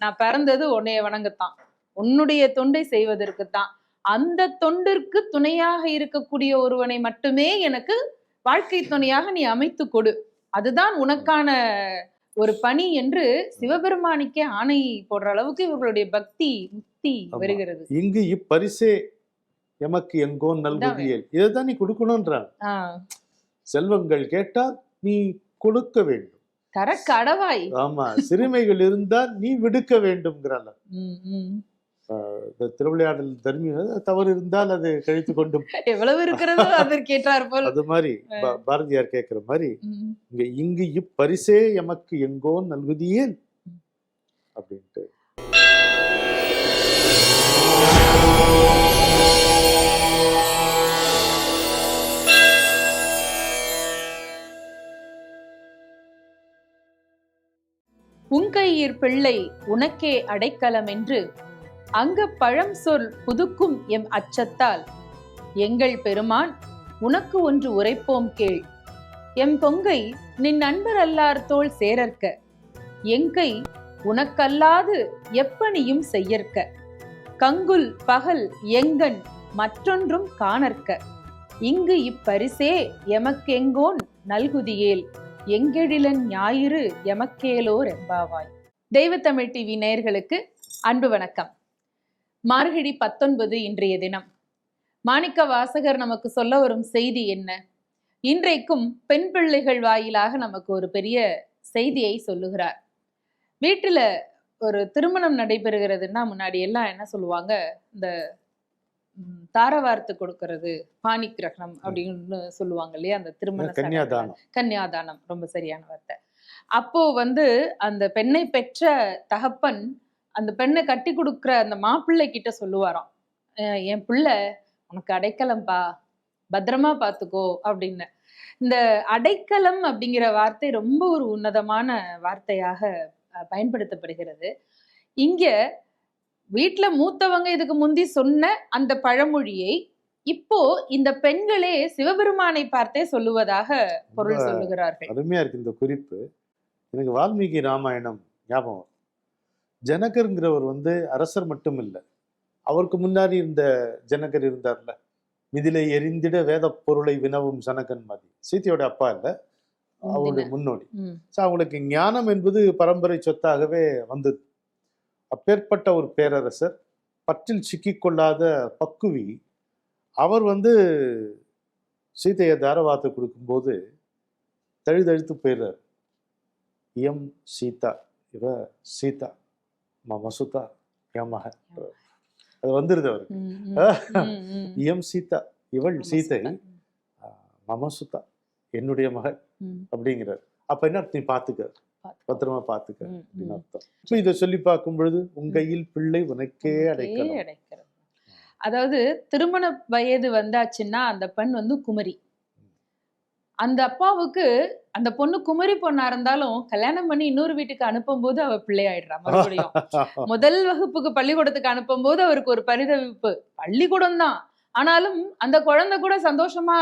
நான் பிறந்தது உன்னைய வணங்கத்தான். உன்னுடைய தொண்டை செய்வதற்குத்தான். அந்த தொண்டிற்கு துணையாக இருக்கக்கூடிய ஒருவனை மட்டுமே எனக்கு வாழ்க்கை துணையாக நீ அமைத்து கொடு. அதுதான் உனக்கான ஒரு பணி என்று சிவபெருமானிக்கே ஆணை போடுற அளவுக்கு இவர்களுடைய பக்தி முக்தி. வருகிறது. இங்கு இப்பரிசே எமக்கு எங்கோ நல்குதியல் இதைதான் நீ கொடுக்கணும்ன்றான். ஆஹ் செல்வங்கள் கேட்டால் நீ கொடுக்க வேண்டும். தர கடவாய் ஆமா சிறுமைகள் இருந்தால் நீ விடுக்க வேண்டும்ங்கிறாள். திருவிளையாடல் தர்மி தவறு இருந்தால் அது கழித்து கொண்டும். எவ்வளவு இருக்கிறதோ அதற்கேற்றார் போல். அது மாதிரி பாரதியார் கேட்கிற மாதிரி. இங்க இங்கு இப்பரிசே எமக்கு எங்கோ நல்குதியேல் அப்படின்ட்டு. உங்கையீர் பிள்ளை உனக்கே அடைக்கலம் என்று அங்க பழம் சொல் புதுக்கும் எம் அச்சத்தால். எங்கள் பெருமான் உனக்கு ஒன்று உரைப்போம் கேள். எம் பொங்கை நின் நண்பர் அல்லார் தோல் சேரற்க எங்கை உனக்கல்லாது எப்பணியும் செய்யற்க. கங்குல் பகல் எங்கன் மற்றொன்றும் காணற்க. இங்கு இப்பரிசே எமக்கெங்கோன் நல்குதியேல். எங்கெழிலன் ஞாயிறு எமக்கேலோர் எம்பாவாய் தெய்வத்தமிழ் டிவி நேயர்களுக்கு அன்பு வணக்கம். மார்கழி பத்தொன்பது இன்றைய தினம். மாணிக்க வாசகர் நமக்கு சொல்ல வரும் செய்தி என்ன? இன்றைக்கும் பெண் பிள்ளைகள் வாயிலாக நமக்கு ஒரு பெரிய செய்தியை சொல்லுகிறார். வீட்டுல ஒரு திருமணம் நடைபெறுகிறதுன்னா முன்னாடி எல்லாம் என்ன சொல்லுவாங்க? இந்த தாரவார்த்து கொடுக்கறது பாணி கிரகணம் அப்படின்னு சொல்லுவாங்க இல்லையா? அந்த திருமண. கன்னியாதானம். கன்னியாதானம் ரொம்ப சரியான வார்த்தை. அப்போ வந்து அந்த பெண்ணை பெற்ற தகப்பன் அந்த பெண்ணை கட்டி கொடுக்குற அந்த மாப்பிள்ளை கிட்ட சொல்லுவாராம் "அஹ் என் பிள்ளை உனக்கு அடைக்கலம்பா பத்திரமா பாத்துக்கோ அப்படின்னு. இந்த அடைக்கலம் அப்படிங்கிற வார்த்தை ரொம்ப ஒரு உன்னதமான வார்த்தையாக பயன்படுத்தப்படுகிறது. இங்க வீட்ல மூத்தவங்க இதுக்கு முந்தி சொன்ன அந்த பழமொழியை இப்போ இந்த பெண்களே சிவபெருமானை பார்த்தே சொல்லுவதாக பொருள் சொல்லுகிறார்கள். அருமையா இருக்கு இந்த குறிப்பு. எனக்கு வால்மீகி ராமாயணம் ஞாபகம். ஜனகருங்கிறவர் வந்து அரசர் மட்டும் இல்லை அவருக்கு முன்னாடி இருந்த ஜனகர் இருந்தார்ல? மிதிலை எரிந்திட வேத பொருளை வினவும் ஜனகன் மாதிரி சீதையோட அப்பா இல்லை. அவருடைய முன்னோடி. ஸோ அவங்களுக்கு ஞானம் என்பது பரம்பரை சொத்தாகவே வந்தது. அப்பேற்பட்ட ஒரு பேரரசர் பற்றில் சிக்கிக்கொள்ளாத பக்குவி அவர் வந்து சீதையை தாரவாத்து கொடுக்கும்போது தழுதழுத்து போயிடுறார். எம் சீதா இவ சீதா மம சுதா என் மகன் அது வந்துருது அவருக்கு. ம், ம், ம், ம். எம் சீதா இவள் சீதை சீதா. மம சுதா என்னுடைய மகள் அப்படிங்கிறார். அப்ப என்ன அர்த்தம்? பாத்துக்க. பாத்து- பத்திரமா பாத்துக்க ம், அப்படின்னு. அர்த்தம். இதை சொல்லி பார்க்கும் பொழுது உங்கையில் பிள்ளை உனக்கே அடைக்கலம். அதாவது திருமண வயது வந்தாச்சுன்னா அந்த பெண் வந்து குமரி. அந்த அப்பாவுக்கு அந்த பொண்ணு குமரி பொண்ணா இருந்தாலும் கல்யாணம் பண்ணி இன்னொரு வீட்டுக்கு அனுப்பும்போது அவ பிள்ளையாயிடுறா மறுபடியும். முதல் வகுப்புக்கு பள்ளிக்கூடத்துக்கு அனுப்பும்போது அவருக்கு ஒரு பரிதவிப்பு. பள்ளிக்கூடம் தான். ஆனாலும் அந்த குழந்தை கூட சந்தோஷமா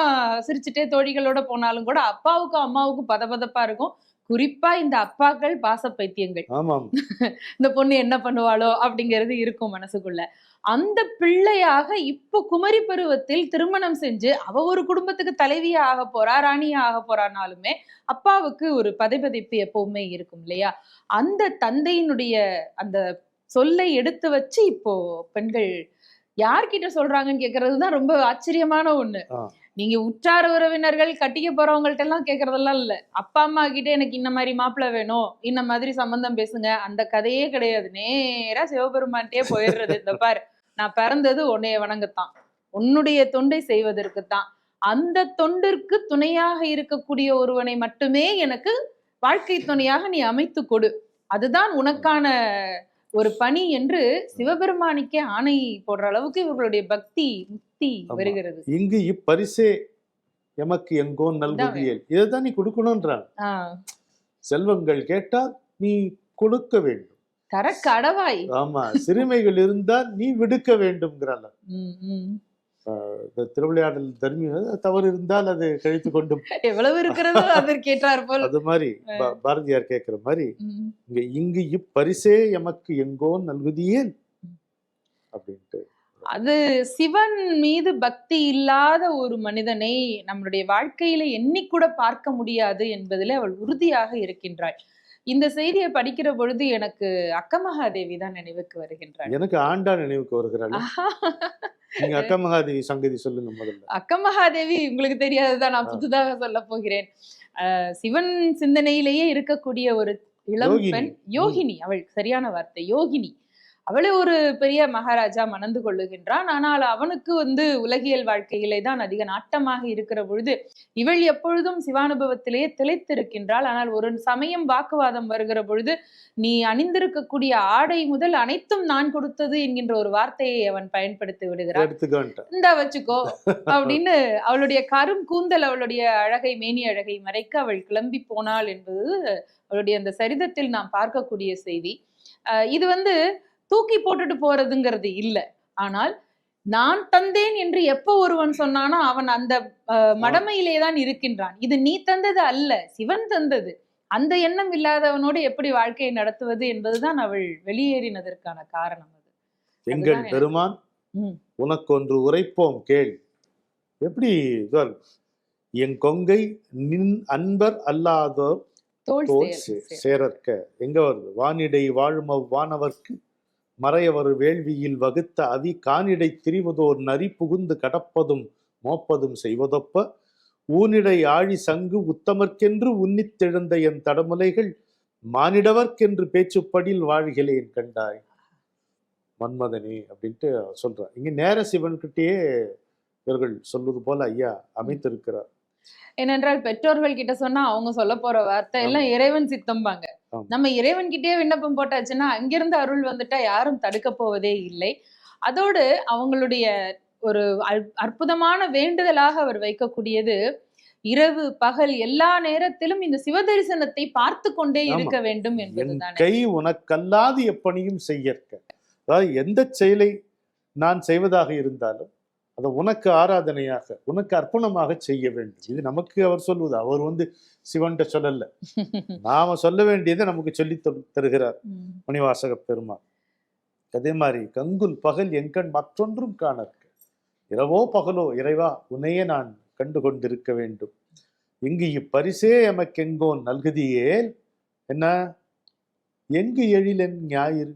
சிரிச்சுட்டே தோழிகளோட போனாலும் கூட அப்பாவுக்கும் அம்மாவுக்கும் பதபதப்பா இருக்கும். குறிப்பா இந்த அப்பாக்கள் பாச பைத்தியங்கள். இந்த பொண்ணு என்ன பண்ணுவாளோ அப்படிங்கிறது இருக்கும் மனசுக்குள்ள. அந்த பிள்ளையாக இப்போ குமரி பருவத்தில் திருமணம் செஞ்சு அவ ஒரு குடும்பத்துக்கு தலைவியா ஆக போறா ராணியா ஆக போறானாலுமே அப்பாவுக்கு ஒரு பதைபதைப்பு எப்பவுமே இருக்கும் இல்லையா? அந்த தந்தையினுடைய அந்த சொல்லை எடுத்து வச்சு இப்போ பெண்கள் யார்கிட்ட சொல்றாங்கன்னு கேக்குறது தான் ரொம்ப ஆச்சரியமான ஒண்ணு. நீங்க உற்றார உறவினர்கள் கட்டிக்க போறவங்கள்ட்ட எல்லாம் கேக்குறதெல்லாம் இல்ல. அப்பா அம்மா கிட்ட எனக்கு இந்த மாதிரி மாப்பிள்ள வேணும் இந்த மாதிரி சம்பந்தம் பேசுங்க அந்த கதையே கிடையாது. நேரா சிவபெருமான்ட்டே போயிடுறது. இந்த பாரு நான் பிறந்தது உன்னைய வணங்கத்தான். உன்னுடைய தொண்டை செய்வதற்குத்தான். அந்த தொண்டிற்கு துணையாக இருக்கக்கூடிய ஒருவனை மட்டுமே எனக்கு வாழ்க்கை துணையாக நீ அமைத்து கொடு. அதுதான் உனக்கான ஒரு பணி என்று சிவபெருமானிக்கே ஆணை போடுற அளவுக்கு இவர்களுடைய பக்தி ஆமா. வருகிறது. இங்கு இப்பரிசே எமக்கு எங்கோ நல்குதியல். இதைதான் நீ கொடுக்கணும்ன்றான். ஆஹ் செல்வங்கள் கேட்டால் நீ கொடுக்க வேண்டும். தர கடவாய் ஆமா சிறுமைகள் இருந்தால் நீ விடுக்க இந்த திருவிளையாடல் தர்மி தவறு இருந்தால் அது கழித்து கொண்டும். எவ்வளவு இருக்கிறதோ அதற்கேற்றார் போல். அது மாதிரி பாரதியார் கேட்கிற மாதிரி. இங்க இங்கு இப்பரிசே எமக்கு எங்கோ நல்குதியேன் அப்படின்ட்டு அது சிவன் மீது பக்தி இல்லாத ஒரு மனிதனை நம்மளுடைய வாழ்க்கையில எண்ணிக்கூட பார்க்க முடியாது என்பதிலே அவள் உறுதியாக இருக்கின்றாள். இந்த செய்தியை படிக்கிற பொழுது எனக்கு அக்கமகாதேவி தான் நினைவுக்கு வருகின்றாள். எனக்கு ஆண்டா நினைவுக்கு வருகிறாள். நீங்க அக்கா மகாதேவி சங்கதி சொல்லுங்க முதல்ல. அக்கமகாதேவி உங்களுக்கு தெரியாதுதான் நான். புதுதாக சொல்ல போகிறேன். சிவன் சிந்தனையிலேயே இருக்கக்கூடிய ஒரு இளம். பெண் யோகினி. அவள் சரியான வார்த்தை யோகினி. அவளை ஒரு பெரிய மகாராஜா மணந்து கொள்ளுகின்றான். ஆனால் அவனுக்கு வந்து உலகியல் வாழ்க்கையிலே தான் அதிக நாட்டமாக இருக்கிற பொழுது இவள் எப்பொழுதும் சிவானுபவத்திலேயே திளைத்திருக்கின்றாள். ஆனால் ஒரு சமயம் வாக்குவாதம் வருகிற பொழுது நீ அணிந்திருக்கக்கூடிய ஆடை முதல் அனைத்தும் நான் கொடுத்தது என்கின்ற ஒரு வார்த்தையை அவன் பயன்படுத்தி விடுகிறான். இந்தா வச்சுக்கோ அப்படின்னு அவளுடைய கரும் கூந்தல் அவளுடைய அழகை மேனி அழகை மறைக்க அவள் கிளம்பி போனாள் என்பது அவளுடைய அந்த சரிதத்தில் நாம் பார்க்கக்கூடிய செய்தி. அஹ் இது வந்து தூக்கி போட்டுட்டு போறதுங்கிறது இல்ல. ஆனால் நான் தந்தேன் என்று எப்ப ஒருவன் சொன்னானோ அவன் அந்த மடமையிலே தான் இருக்கின்றான். இது நீ தந்தது அல்ல சிவன் தந்தது. அந்த எண்ணம் இல்லாதவனோடு எப்படி வாழ்க்கையை நடத்துவது என்பதுதான் அவள் வெளியேறினதற்கான காரணம் அது. எங்கள் பெருமான். உனக்கொன்று உரைப்போம் கேள். எப்படி என் கொங்கை நின் அன்பர் அல்லாதோர் தோல். சேரற்க. எங்க வருது? வானிடை வாழும் வானவர்க்கு மறையவர் வேள்வியில் வகுத்த அதி கானிடை திரிவதோர் நரி புகுந்து கடப்பதும் மோப்பதும் செய்வதொப்ப? ஊனிடை ஆழி சங்கு உத்தமர்க்கென்று உன்னித்தெழுந்த என் தடமுலைகள் மானிடவர்க்கென்று பேச்சுப்படில் வாழ்கிலேன் கண்டாய். மன்மதனி அப்படின்ட்டு சொல்றார். இங்க நேர சிவன்கிட்டயே இவர்கள் சொல்வது போல ஐயா அமைத்திருக்கிறார். ஏனென்றால் பெற்றோர்கள் கிட்ட சொன்னா அவங்க சொல்ல போற வார்த்தை எல்லாம். இறைவன் சித்தம்பாங்க. நம்ம இறைவன் கிட்டயே விண்ணப்பம் போட்டாச்சுன்னா அங்கிருந்து அருள் வந்துட்டா யாரும் தடுக்க போவதே இல்லை அதோடு அவங்களுடைய ஒரு அற்- அற்புதமான வேண்டுதலாக அவர் வைக்கக்கூடியது இரவு பகல் எல்லா நேரத்திலும் இந்த சிவதரிசனத்தை பார்த்து கொண்டே. இருக்க வேண்டும் என் என்பதுதானே கை உனக்கல்லாது எப்பணியும் செய்யற்க அதாவது எந்த செயலை நான் செய்வதாக இருந்தாலும் அதை உனக்கு ஆராதனையாக உனக்கு அர்ப்பணமாக செய்ய வேண்டும். இது நமக்கு அவர் சொல்வது. அவர் வந்து சிவன்கிட்ட சொல்லல. நாம சொல்ல வேண்டியதை நமக்கு சொல்லி தருகிறார். மணிவாசக பெருமான். அதே மாதிரி கங்குல் பகல் எங்கண் மற்றொன்றும் காணற்க இரவோ பகலோ இறைவா உன்னையே நான் கண்டு கொண்டிருக்க வேண்டும். இங்கு இப்பரிசே எமக்கெங்கோ நல்குதியேல் என்ன? எங்கு எழிலன் ஞாயிறு?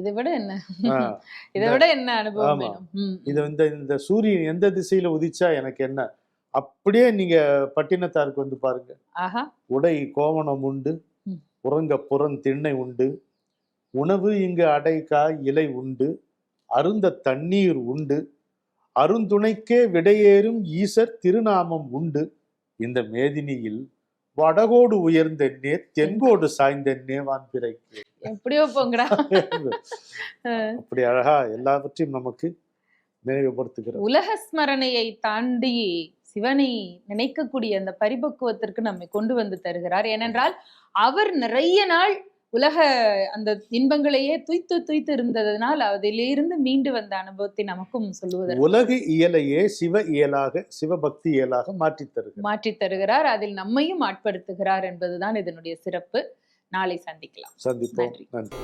இதை விட என்ன? இதை விட என்ன அனுபவம். இது இந்த இந்த சூரியன் எந்த திசையில உதிச்சா எனக்கு என்ன? அப்படியே நீங்க பட்டினத்தாருக்கு வந்து பாருங்க. உடை கோவணம் உண்டு. உறங்க புறன் திண்ணை உண்டு உணவு இங்கு அடைக்காய் இலை உண்டு அருந்த தண்ணீர் உண்டு அருந்துணைக்கே விடையேறும் ஈசர் திருநாமம் உண்டு. இந்த மேதினியில் வடகோடு உயர்ந்தென்னே தென்கோடு சாய்ந்தென்னே வான்பிறைக்கு எப்படியோ போங்கடா. அப்படி அழகா எல்லாவற்றையும் நமக்கு நினைவுபடுத்துகிறார். உலக ஸ்மரணையை தாண்டி சிவனை நினைக்கக்கூடிய அந்த பரிபக்குவத்திற்கு நம்மை கொண்டு வந்து தருகிறார். ஏனென்றால் அவர் நிறைய நாள் உலக அந்த இன்பங்களையே துய்த்து துய்த்து இருந்ததனால் அதிலிருந்து மீண்டு வந்த அனுபவத்தை நமக்கும் சொல்லுவதற்கு உலக இயலையே சிவ இயலாக சிவபக்தி இயலாக மாற்றித் தருகிறார். மாற்றி தருகிறார். அதில் நம்மையும் ஆட்படுத்துகிறார் என்பதுதான் இதனுடைய சிறப்பு. நாளை சந்திக்கலாம். சந்திப்போம். நன்றி.